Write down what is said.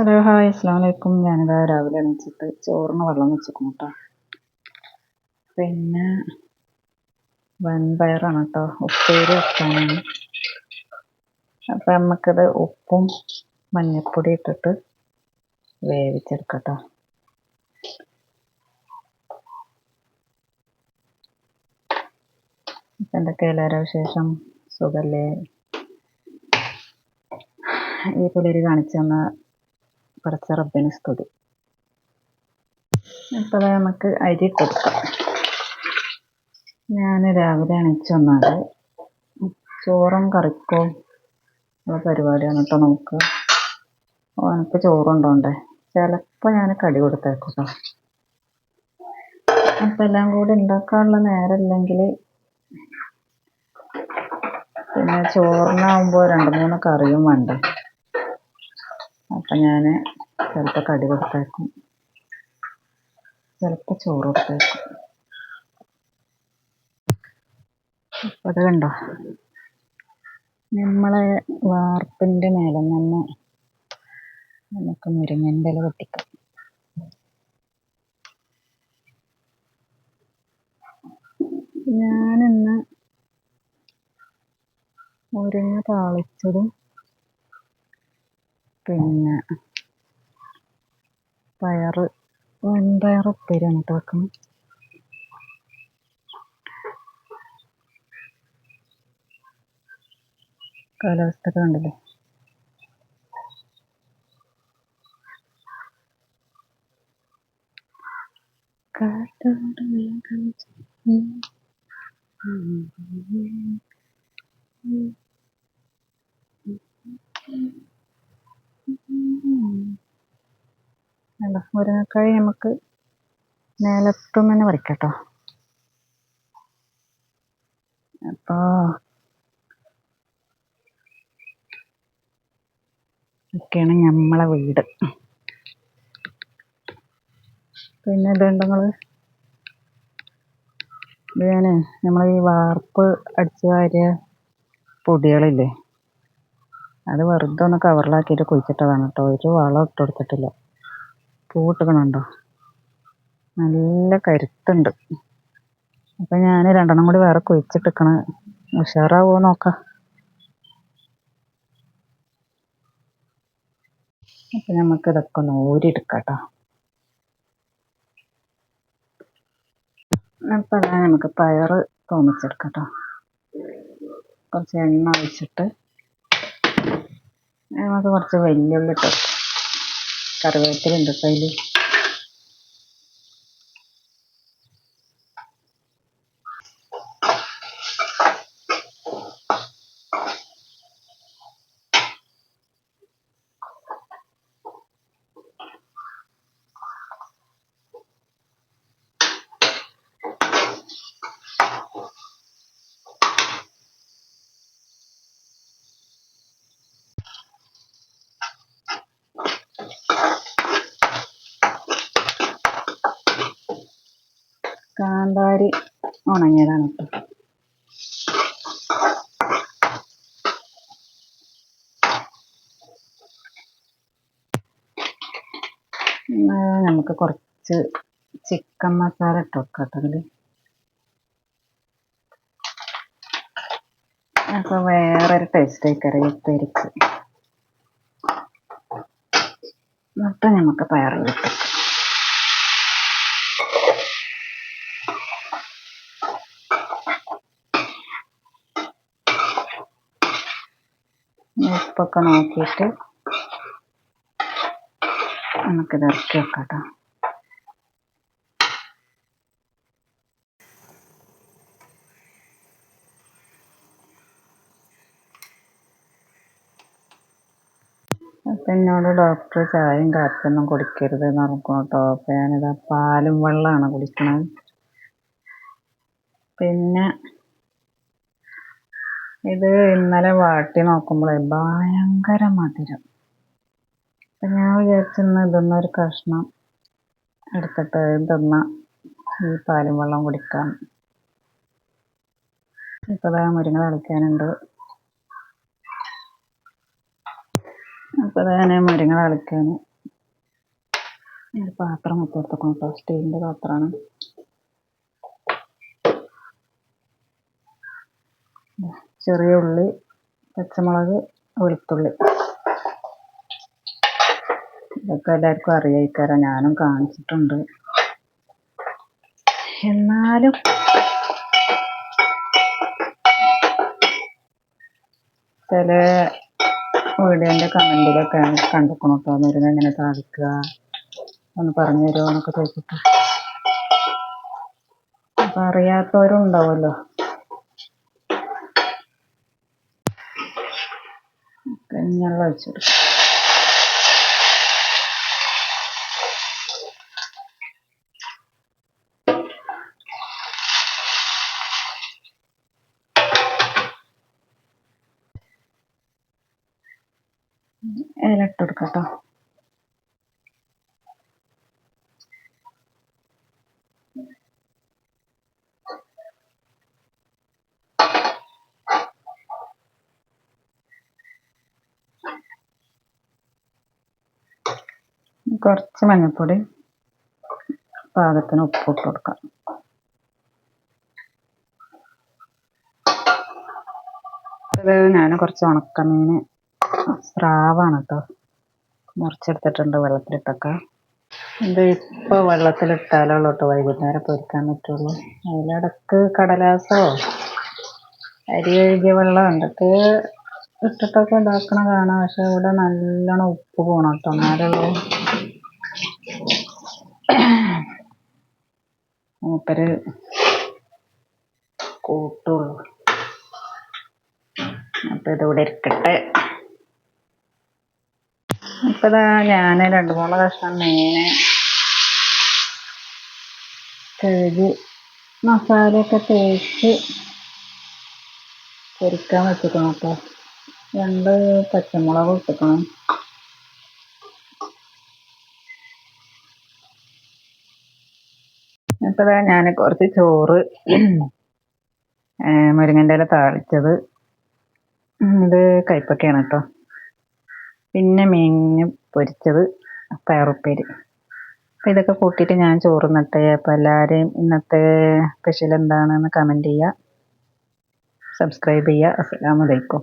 Hello hi അസ്സാം വലൈക്കും ഞാനിതാ രാവിലെ എണീച്ചിട്ട് ചോറിന് വെള്ളം വെച്ചിരിക്കും കേട്ടോ പിന്നെ വൻപയറാണ് കേട്ടോ ഉപ്പേരി വെക്കാനാണ്. അപ്പം നമുക്കത് ഉപ്പും മഞ്ഞൾപ്പൊടി ഇട്ടിട്ട് വേവിച്ചെടുക്കട്ടോ. ഇപ്പം എന്തൊക്കെ എല്ലാവരും വിശേഷം? സുഖല്ലേ? ഈ പുലരി കാണിച്ചു തന്ന പടച്ച റബ്ബിന് സ്തുതി. അപ്പോൾ നമുക്ക് അരി കൊടുക്കാം. ഞാൻ രാവിലെ അണിച്ച് വന്നാൽ ചോറും കറിക്കും ഉള്ള പരിപാടിയാണ് കേട്ടോ നമുക്ക്. ഓനക്ക് ചോറുണ്ടോണ്ടേ? ചിലപ്പോൾ ഞാൻ കടി കൊടുത്തേക്കും അപ്പം എല്ലാം കൂടി ഉണ്ടാക്കാനുള്ള നേരമില്ലെങ്കിൽ പിന്നെ ചോറിനാകുമ്പോൾ രണ്ട് മൂന്ന് കറിയും വേണ്ടേ? അപ്പം ഞാൻ ചിലപ്പോൾ കടി കൊടുത്തേക്കും. ചിലപ്പോൾ ചോറ് കൊടുത്തേക്കും. അത് കണ്ടോ? നമ്മളെ വാർപ്പിന്റെ മേലെ നിന്ന് നമുക്ക് മുരിങ്ങന്റെ ഇല പൊട്ടിക്കാം. ഞാനിന്ന് മുരിങ്ങ താളിച്ചതും പിന്നെ പയർ വൻപയർ ഉപ്പേരിയാണ് കേട്ടോ വെക്കുന്നത് കാലാവസ്ഥ ഒക്കെ കണ്ടില്ലേ? കാറ്റോട് വേഗം ചെന്ന് വേണ്ട മുരിങ്ങക്കായി നമുക്ക് നിലത്തും തന്നെ പറിക്കട്ടോ. അപ്പോ ഒക്കെയാണ് നമ്മളെ വീട്. പിന്നെ ഇതുണ്ട് നിങ്ങൾ ഇത് നമ്മൾ ഈ വാർപ്പ് അടിച്ച് വാരിയ പൊടികളില്ലേ? അത് വെറുതെ ഒന്ന് കവറിലാക്കിയിട്ട് കുഴിച്ചിട്ടതാണ് കേട്ടോ. ഒരു വളം ഇട്ട് കൊടുത്തിട്ടില്ല. പൂവിട്ടിക്കണുണ്ടോ നല്ല കരുത്തുണ്ട്. അപ്പം ഞാൻ രണ്ടെണ്ണം കൂടി വേറെ കുഴിച്ചിട്ടിക്കണ. ഉഷാറാവോ നോക്കാം. അപ്പം നമുക്ക് ഇതൊക്കെ ഒന്ന് ഊരിയെടുക്കാം കേട്ടോ നമുക്ക് പയർ തോന്നിച്ചെടുക്കാം കുറച്ച് എണ്ണ ഒഴിച്ചിട്ട് നമുക്ക് കുറച്ച് വെല്ലുള്ളി ഇട്ട് കറിവേപ്പിലുണ്ട് കേട്ടോ അതിൽ കാന്താരി ഉണങ്ങിയതാണ് കേട്ടോ. നമുക്ക് കുറച്ച് ചിക്കൻ മസാല ഇട്ട് വെക്കാം അപ്പൊ അപ്പോൾ വേറൊരു ടേസ്റ്റ് ആയിക്കറി പരിച്ച് എന്നിട്ട് നമുക്ക് പയറിൽ ഉപ്പൊക്കെ നോക്കിയിട്ട് നമുക്കിത് ഇറക്കി വെക്കാം കേട്ടോ അപ്പം എന്നോട് ഡോക്ടർ ചായയും കാപ്പിയൊന്നും കുടിക്കരുത് എന്ന് ഇറക്കണം കേട്ടോ അപ്പം ഞാനിതാ പാലും വെള്ളമാണ് കുടിക്കണത്. പിന്നെ ഇത് ഇന്നലെ വാട്ടി നോക്കുമ്പോഴേ ഭയങ്കര മധുരം. അപ്പം ഞാൻ വിചാരിച്ചിന്ന് ഇതൊന്നും ഒരു കഷ്ണം എടുത്തിട്ട് തിന്ന ഈ പാലും വെള്ളം കുടിക്കാം. ഇപ്പോൾ ഇതാ മുരിങ്ങ തളിക്കാനുണ്ട്. അപ്പോൾ ഞാൻ മുരിങ്ങ തളിക്കാൻ ഒരു പാത്രം വെച്ച് കൊടുത്തേക്കണം കേട്ടോ സ്റ്റീലിന്റെ പാത്രമാണ്. ചെറിയ ഉള്ളി പച്ചമുളക് വെളുത്തുള്ളി. ഇതൊക്കെ എല്ലാവർക്കും അറിയായിക്കാരം. ഞാനും കാണിച്ചിട്ടുണ്ട്. എന്നാലും ചില വീഡിയോന്റെ കമന്റിലൊക്കെ കണ്ടിരിക്കണം കേട്ടോ. മരുന്ന് എങ്ങനെ താളിക്കുക ഒന്ന് പറഞ്ഞു തരുമോ എന്നൊക്കെ ചോദിച്ചിട്ട്. അപ്പം അറിയാത്തവരും ഉണ്ടാവുമല്ലോ കഞ്ഞിവെള്ളം ഒഴിച്ചു കൊടുക്കാം. കുറച്ച് മഞ്ഞൾപ്പൊടി പാകത്തിന് ഉപ്പ് ഇട്ട് കൊടുക്കാം ഞാൻ കുറച്ച് ഉണക്കമീൻ സ്രാവാണ് കേട്ടോ മുറിച്ചെടുത്തിട്ടുണ്ട് വെള്ളത്തിലിട്ടൊക്കെ. ഇത് ഇപ്പോൾ വെള്ളത്തിലിട്ടാലുള്ളൂ കേട്ടോ വൈകുന്നേരം പൊരിക്കാൻ പറ്റുള്ളൂ. അതിലിടക്ക് കടലാസോ അരി കഴുകിയ വെള്ളം എന്തൊക്കെ ഇട്ടിട്ടൊക്കെ ഉണ്ടാക്കണ കാണാം പക്ഷെ ഇവിടെ നല്ലോണം ഉപ്പ് പോകണം കേട്ടോ എന്നാലുള്ളൂ മൂപ്പര് കൂട്ടുള്ളൂ. അപ്പോൾ ഇതിവിടെ ഇരിക്കട്ടെ. അപ്പൊ ഇതാ ഞാൻ രണ്ട് മൂന്ന് കഷ്ണം മീന് കഴുകി മസാലയൊക്കെ തേച്ച് പൊരിക്കാൻ വെച്ചിരിക്കണം കേട്ടോ രണ്ട് പച്ചമുളക് ഇട്ടിക്കണം ഇപ്പം ഞാൻ കുറച്ച് ചോറ് മുരിങ്ങന്റെ ഇല താളിച്ചത്. ഇത് കയ്പ്പക്കയാണ് കേട്ടോ പിന്നെ മീൻ പൊരിച്ചത് പയറുപ്പേരി. അപ്പം ഇതൊക്കെ കൂട്ടിയിട്ട് ഞാൻ ചോറ് നട്ടേ അപ്പോൾ എല്ലാവരെയും ഇന്നത്തെ സ്പെഷ്യൽ എന്താണെന്ന് കമന്റ് ചെയ്യുക സബ്സ്ക്രൈബ് ചെയ്യുക അസ്സലാമു അലൈക്കും.